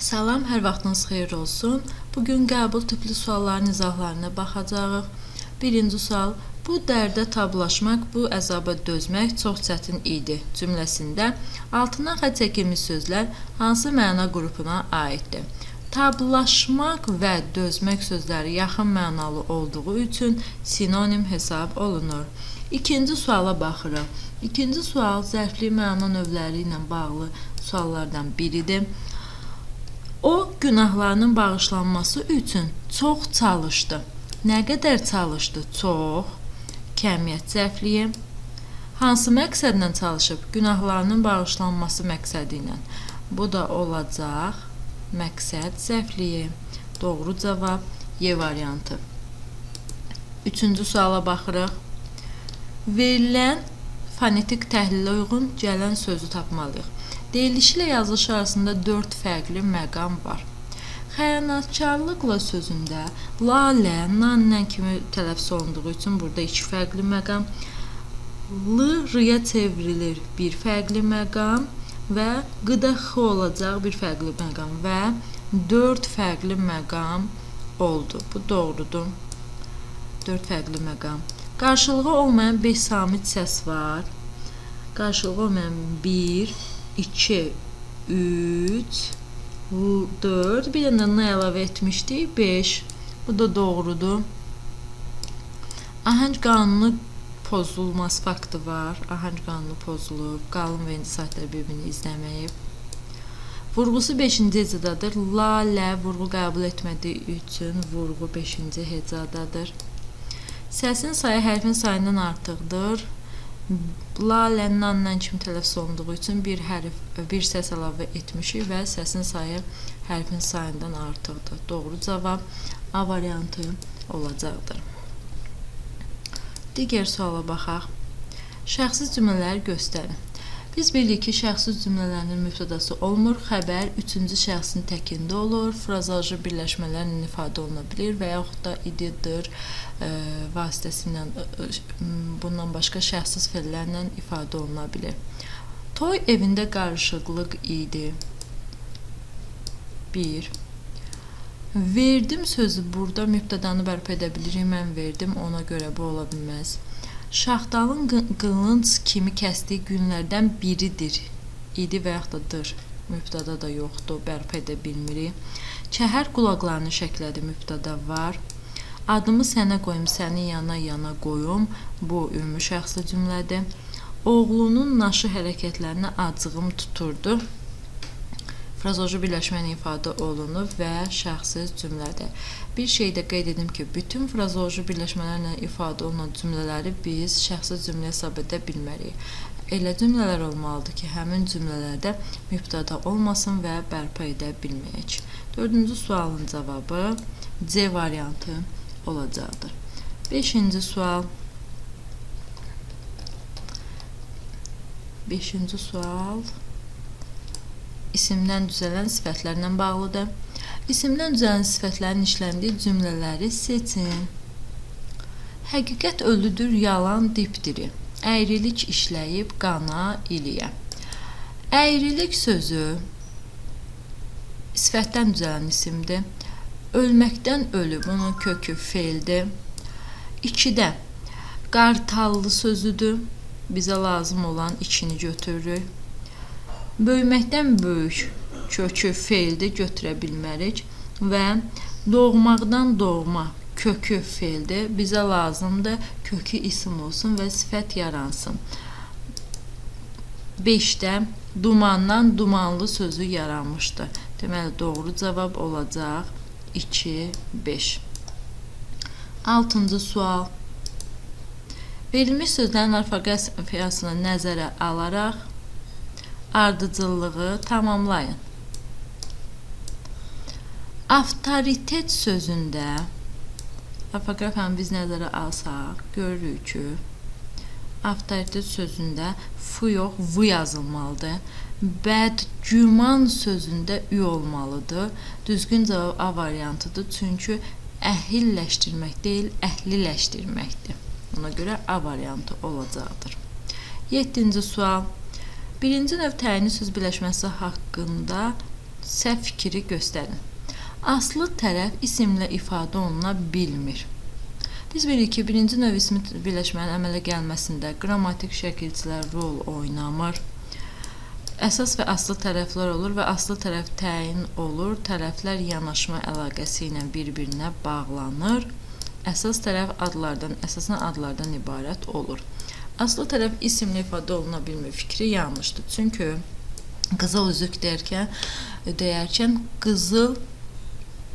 Salam, hər vaxtınız xeyir olsun. Bu gün qəbul tipli sualların izahlarına baxacağıq. Birinci sual: Bu dərdə tablaşmaq, bu əzaba dözmək çox çətin idi cümləsində altından xətt çəkilmiş sözlər hansı məna qrupuna aiddir? Tablaşmaq və dözmək sözləri yaxın mənalı olduğu üçün sinonim hesab olunur. İkinci suala baxırıq. İkinci sual zərfli məna növləri ilə bağlı suallardan biridir. O günahlarının bağışlanması üçün çox çalışdı. Nə qədər çalışdı? Çox. Kəmiyyət zərfliyi. Hansı məqsədlə çalışıb? Günahlarının bağışlanması məqsədi ilə. Bu da olacaq məqsəd zərfliyi. Doğru cavab Y variantı. Üçüncü suala baxırıq. Verilən fonetik təhlilə uyğun gələn sözü tapmalıyıq. Deyilişi ilə yazılışı arasında 4 fərqli məqam var. Xəyanətkarlıqla sözündə lalə, nanlə kimi tələffüz olunduğu üçün burada iki fərqli məqam. L r-ya çevrilir bir fərqli məqam və qıda olacaq bir fərqli məqam və 4 fərqli məqam oldu. Bu doğrudur. 4 fərqli məqam. Qarşılığı olmayan 5 samit səs var. Qarşılığı olmayan 1, 2, 3, 4. Bir dənə n əlavə etmişdik. 5. Bu da doğrudur. Ahəng qanunu pozulması faktı var. Ahəng qanunu pozulub. Qalın və indi saatlər bir-birini izləməyib. Vurğusu 5-ci hecadadır. La, lə vurğu qəbul etmədiyi üçün vurğu 5-ci hecadadır. Səsin sayı hərfin sayından artıqdır. La, lə, nanla kimi tələffüz olunduğu üçün bir hərf, bir səs əlavə etmişik və səsin sayı hərfin sayından artıqdır. Doğru cavab A variantı olacaqdır. Digər suala baxaq. Şəxsi cümlələri göstərin. Biz bilirik ki, şəxsi cümlələrin mübtədası olmur, xəbər üçüncü şəxsin təkində olur, frazajı birləşmələrlə ifadə oluna bilər və yaxud da ididir e, vasitəsilə e, e, bundan başqa şəxssiz fellərlə ifadə oluna bilər. Toy evində qarışıqlıq idi. 1 Verdim sözü burada mübtədanı bərpa edə bilirik. Mən verdim, ona görə bu ola bilməz. Şaxtalın qı- qılınc kimi kəsdiyi günlərdən biridir. İdi və yaxud da dır. Mübtəda da yoxdur, bərpa edə bilmirik. Çəhər qulaqlarını şəklədi, mübtəda var. Adımı sənə qoyum, səni yana yana qoyum. Bu ümumi şəxsli cümlədir. Oğlunun naşı hərəkətlərinə acığım tuturdu. Frazoji birləşməni ifadə olunub və şəxsiz cümlədir. Bir şey də qeyd edim ki, bütün frazoji birləşmələrlə ifadə olunan cümlələri biz şəxsiz cümlə hesab edə bilmərik. Elə cümlələr olmalıdır ki, həmin cümlələrdə mübtəda olmasın və bərpa edə bilməyək. Dördüncü sualın cavabı C variantı olacaqdır. Beşinci sual. Beşinci sual isimdən düzələn sifətlərlə bağlıdır. İsimdən düzələn sifətlərin işləndiyi cümlələri seçin. Həqiqət ölüdür, yalan dipdiri. Əyrilik işləyib qana iliyə. Əyrilik sözü sifətdən düzələn isimdir. Ölməkdən ölü, bunun kökü feildir. 2-də qartallı sözüdür. Bizə lazım olan içini götürürük. Böyüməkdən böyük kökü feildir, götürə bilmərik və doğmaqdan doğma kökü feildir. Bizə lazımdır kökü isim olsun və sifət yaransın. 5-də dumandan dumanlı sözü yaranmışdı. Deməli doğru cavab olacaq 2 5. 6-cı sual. Verilmiş sözlərin orfoqrafiyasını nəzərə alaraq ardıcıllığı tamamlayın. Avtoritet sözündə orfoqrafiyanı biz nəzərə alsaq, görürük ki, avtoritet sözündə f yox, v yazılmalıdır. Bədgüman sözündə ü olmalıdır. Düzgün cavab A variantıdır. Çünki əhilləşdirmək deyil, əhliləşdirməkdir. Ona görə A variantı olacaqdır. 7-ci sual. Birinci növ təyini söz birləşməsi haqqında Səhv fikri göstərin. Aslı tərəf isimlə ifadə oluna bilmir. Biz bilirik ki, birinci növ ismi birləşmənin əmələ gəlməsində qrammatik şəkilçilər rol oynamır. Əsas və aslı tərəflər olur və aslı tərəf təyin olur. Tərəflər yanaşma əlaqəsi ilə bir-birinə bağlanır. Əsas tərəf adlardan, əsasən adlardan ibarət olur. Aslı tərəf isimlə ifadə oluna bilmir fikri yanlışdır. Çünki qızıl üzük deyərkən deyərkən qızıl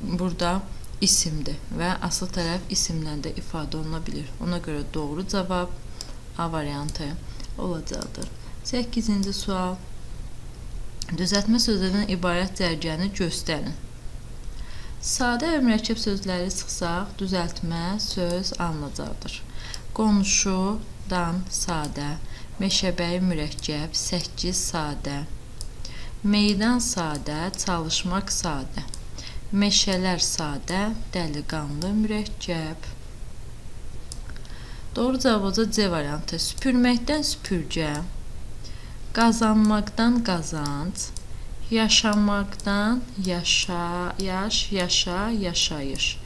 burada isimdir və aslı tərəf isimlə də ifadə. Ona görə doğru cavab A variantı olacaqdır. 8-ci sual. Düzəltmə sözlərdən ibarət cərgəni göstərin. Sadə və mürəkkəb sözləri çıxsaq, düzəltmə söz alınacaqdır. Qonşudan sadə, meşəbəyi mürəkkəb, 8 sadə. Meydan sadə, çalışmaq sadə. Meşələr sadə, dəliqanlı mürəkkəb. Doğru cavab olacaq C variantı. Süpürməkdən süpürgə, qazanmaqdan qazanc, yaşamaqdan yaşayış, yaşa, yaşayış.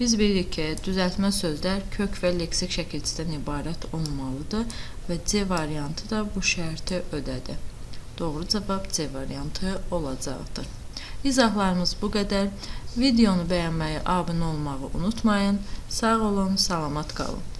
Biz bilirik ki, düzəltmə sözlər kök və leksik şəkilçidən ibarət olmalıdır və C variantı da bu şərti ödədi. Doğru cavab C variantı olacaqdır. İzahlarımız bu qədər. Videonu bəyənməyi, abunə olmağı unutmayın. Sağ olun, salamat qalın.